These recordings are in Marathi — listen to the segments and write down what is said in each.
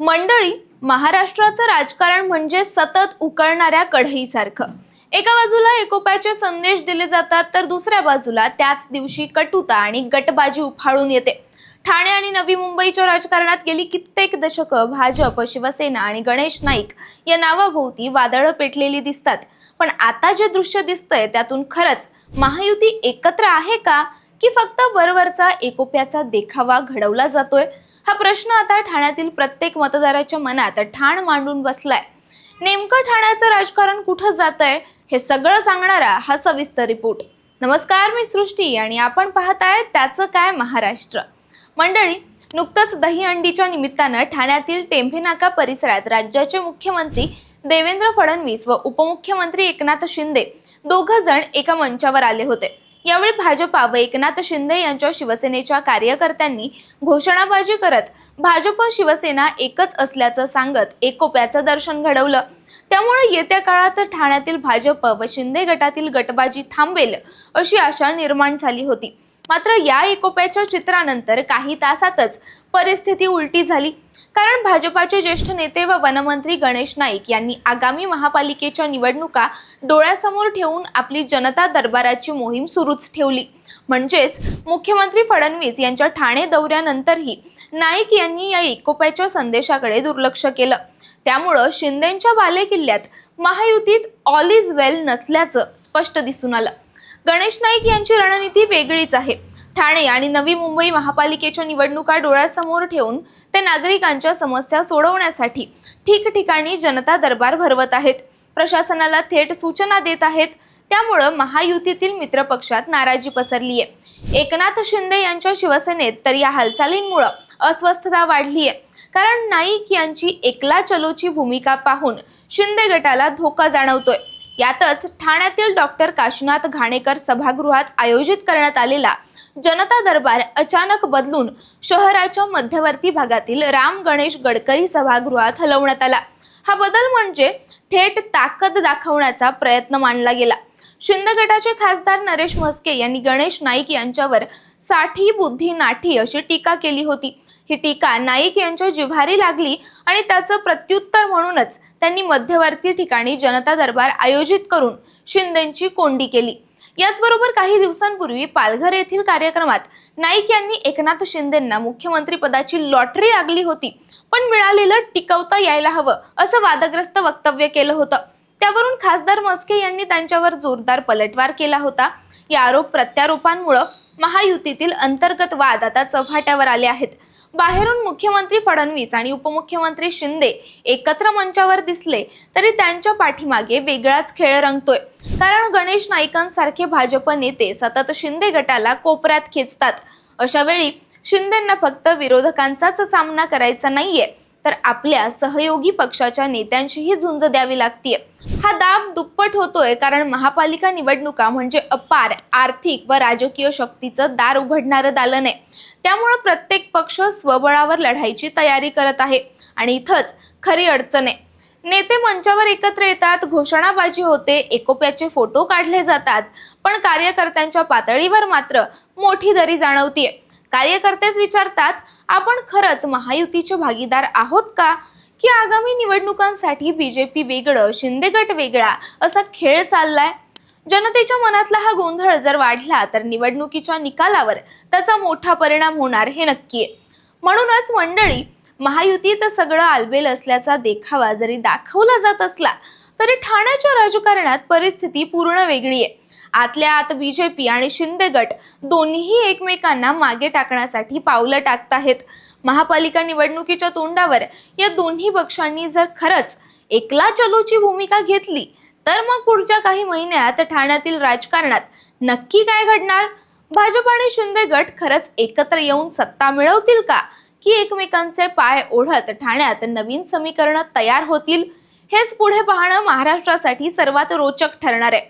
मंडळी महाराष्ट्राचं राजकारण म्हणजे सतत उकळणाऱ्या कढईसारखं. एका बाजूला एकोप्याचे संदेश दिले जातात तर दुसऱ्या बाजूला त्याच दिवशी कटुता आणि गटबाजी उफाळून येते. ठाणे आणि नवी मुंबईच्या राजकारणात गेली कित्येक दशकं भाजप शिवसेना आणि गणेश नाईक या नावाभोवती वादळं पेटलेली दिसतात. पण आता जे दृश्य दिसतंय त्यातून खरंच महायुती एकत्र आहे का? की फक्त वरवरचा एकोप्याचा देखावा घडवला जातोय? हा प्रश्न आता ठाण्यातील प्रत्येक मतदाराच्या मनात ठाण मांडून बसलाय. नेमकं ठाण्याचं राजकारण कुठं जात आहे हे सगळं सांगणारा हा सविस्तर रिपोर्ट. नमस्कार मी सृष्टी आणि आपण पाहताय त्याचं काय महाराष्ट्र. मंडळी नुकतंच दहीहंडीच्या निमित्तानं ठाण्यातील टेंभेनाका परिसरात राज्याचे मुख्यमंत्री देवेंद्र फडणवीस व उपमुख्यमंत्री एकनाथ शिंदे दोघं जण एका मंचावर आले होते. यावेळी भाजपा व एकनाथ शिंदे यांच्या शिवसेनेच्या कार्यकर्त्यांनी घोषणाबाजी करत भाजप शिवसेना एकच असल्याचं सांगत एकोप्याचं दर्शन घडवलं. त्यामुळे येत्या काळात ठाण्यातील भाजप व शिंदे गटातील गटबाजी थांबेल अशी आशा निर्माण झाली होती. मात्र या एकोप्याच्या चित्रानंतर काही तासातच परिस्थिती उलटी झाली. कारण भाजपाचे ज्येष्ठ नेते व वनमंत्री गणेश नाईक यांनी आगामी महापालिकेच्या निवडणुका डोळ्यासमोर ठेवून आपली जनता दरबाराची मोहीम सुरूच ठेवली. म्हणजेच मुख्यमंत्री फडणवीस यांच्या ठाणे दौऱ्यानंतरही नाईक यांनी या एकोप्याच्या संदेशाकडे दुर्लक्ष केलं. त्यामुळं शिंदेच्या बालेकिल्ल्यात महायुतीत ऑल इज वेल नसल्याचं स्पष्ट दिसून आलं. गणेश नाईक यांची रणनीती वेगळीच आहे. ठाणे आणि नवी मुंबई महापालिकेच्या निवडणुका डोळ्यासमोर ठेवून ते नागरिकांच्या समस्या सोडवण्यासाठी ठिकठिकाणी जनता दरबार भरवत आहेत. प्रशासनाला थेट सूचना देत आहेत. त्यामुळं महायुतीतील मित्रपक्षात नाराजी पसरली आहे एकनाथ शिंदे यांच्या शिवसेनेत तर या हालचालींमुळं अस्वस्थता वाढली आहे कारण नाईक यांची एकला चलोची भूमिका पाहून शिंदे गटाला धोका जाणवतोय. यातच ठाण्यातील डॉक्टर काशीनाथ घाणेकर सभागृहात आयोजित करण्यात आलेला जनता दरबार अचानक बदलून शहराच्या मध्यवर्ती भागातील राम गणेश गडकरी सभागृहात हलवण्यात आला. हा बदल म्हणजे थेट ताकद दाखवण्याचा प्रयत्न मानला गेला. शिंदे गटाचे खासदार नरेश म्हस्के यांनी गणेश नाईक यांच्यावर साठी बुद्धी नाठी अशी टीका केली होती. ही टीका नाईक यांच्या जिव्हारी लागली आणि त्याचं प्रत्युत्तर म्हणूनच त्यांनी मध्यवर्ती ठिकाणी जनता दरबार आयोजित करून शिंदेची कोंडी केली. याचबरोबर काही दिवसांपूर्वी पालघर येथील कार्यक्रमात नाईक यांनी एकनाथ शिंदेंना मुख्यमंत्री पदाची लॉटरी लागली होती पण मिळालेलं टिकवता यायला हवं असं वादग्रस्त वक्तव्य केलं होतं. त्यावरून खासदार मस्के यांनी त्यांच्यावर जोरदार पलटवार केला होता. या आरोप प्रत्यारोपांमुळं महायुतीतील अंतर्गत वाद आता चव्हाट्यावर आले आहेत. बाहेरून मुख्यमंत्री फडणवीस आणि उपमुख्यमंत्री शिंदे एकत्र मंचावर दिसले तरी त्यांच्या पाठीमागे वेगळाच खेळ रंगतोय. कारण गणेश नाईकांसारखे भाजप नेते सतत शिंदे गटाला कोपऱ्यात खेचतात. अशा वेळी शिंदेंना फक्त विरोधकांचाच सामना करायचा नाहीये. तर आपल्या सहयोगी पक्षाच्या नेत्यांशीही झुंज द्यावी लागतीये. हा दाब दुप्पट होतोय कारण महापालिका निवडणुका म्हणजे अपार आर्थिक व राजकीय शक्तीचं दार उघडणारं दालन आहे. त्यामुळे प्रत्येक पक्ष स्वबळावर लढाईची तयारी करत आहे आणि इथंच खरी अडचण आहे. नेते मंचावर एकत्र येतात घोषणाबाजी होते एकोप्याचे फोटो काढले जातात पण कार्यकर्त्यांच्या पातळीवर मात्र मोठी दरी जाणवतीये. कार्यकर्तेच विचारतात आपण खरंच महायुतीचे भागीदार आहोत का? की आगामी निवडणुकांसाठी बीजेपी वेगळं शिंदे गट वेगळा असा खेळ चाललाय? जनतेच्या मनातला हा गोंधळ जर वाढला तर निवडणुकीच्या निकालावर त्याचा मोठा परिणाम होणार हे नक्की आहे. म्हणूनच मंडळी महायुतीत सगळं आलबेल असल्याचा देखावा जरी दाखवला जात असला तरी ठाण्याच्या राजकारणात परिस्थिती पूर्ण वेगळी आहे. आतल्या आत बीजेपी आणि शिंदे गट दोन्ही एकमेकांना मागे टाकण्यासाठी पावलं टाकत आहेत. महापालिका निवडणुकीच्या तोंडावर या दोन्ही पक्षांनी जर खरंच एकला चलोची भूमिका घेतली तर मग पुढच्या काही महिन्यात ठाण्यातील राजकारणात नक्की काय घडणार? भाजप आणि शिंदे गट खरंच एकत्र येऊन सत्ता मिळवतील का? की एकमेकांचे पाय ओढत ठाण्यात नवीन समीकरणं तयार होतील? हेच पुढे पाहणं महाराष्ट्रासाठी सर्वात रोचक ठरणार आहे.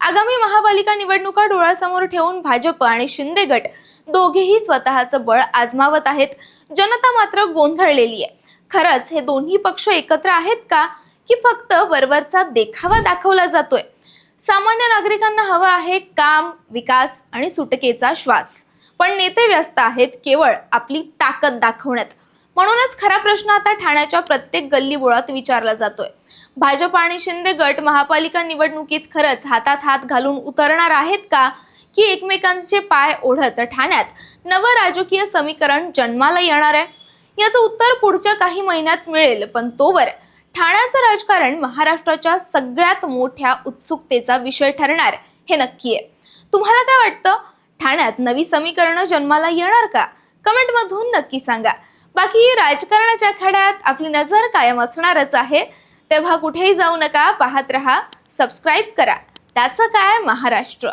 आगामी महापालिका निवडणुका डोळ्यासमोर ठेवून भाजप आणि शिंदे गट दोघेही स्वतःचं बळ आजमावत आहेत. जनता मात्र गोंधळलेली आहे. खरंच हे दोन्ही पक्ष एकत्र आहेत का? की फक्त वरवरचा देखावा दाखवला जातोय? सामान्य नागरिकांना हवं आहे काम विकास आणि सुटकेचा श्वास. पण नेते व्यस्त आहेत केवळ आपली ताकद दाखवण्यात. म्हणूनच खरा प्रश्न आता ठाण्याच्या प्रत्येक गल्लीबोळात विचारला जातोय. भाजप आणि शिंदे गट महापालिका निवडणुकीत खरंच हातात हात घालून उतरणार आहेत का? की एकमेकांचे पाय ओढत ठाण्यात नवं राजकीय समीकरण जन्माला येणार आहे? याचं उत्तर पुढच्या काही महिन्यात मिळेल पण तोवर ठाण्याचं राजकारण महाराष्ट्राच्या सगळ्यात मोठ्या उत्सुकतेचा विषय ठरणार हे नक्की आहे तुम्हाला काय वाटतं? ठाण्यात नवी समीकरणं जन्माला येणार का? कमेंटमधून नक्की सांगा. बाकी राजकारणाच्या आखाड्यात आपली नजर कायम असणारच आहे. तेव्हा कुठेही जाऊ नका पाहत रहा सबस्क्राईब करा. त्याचं काय? महाराष्ट्र.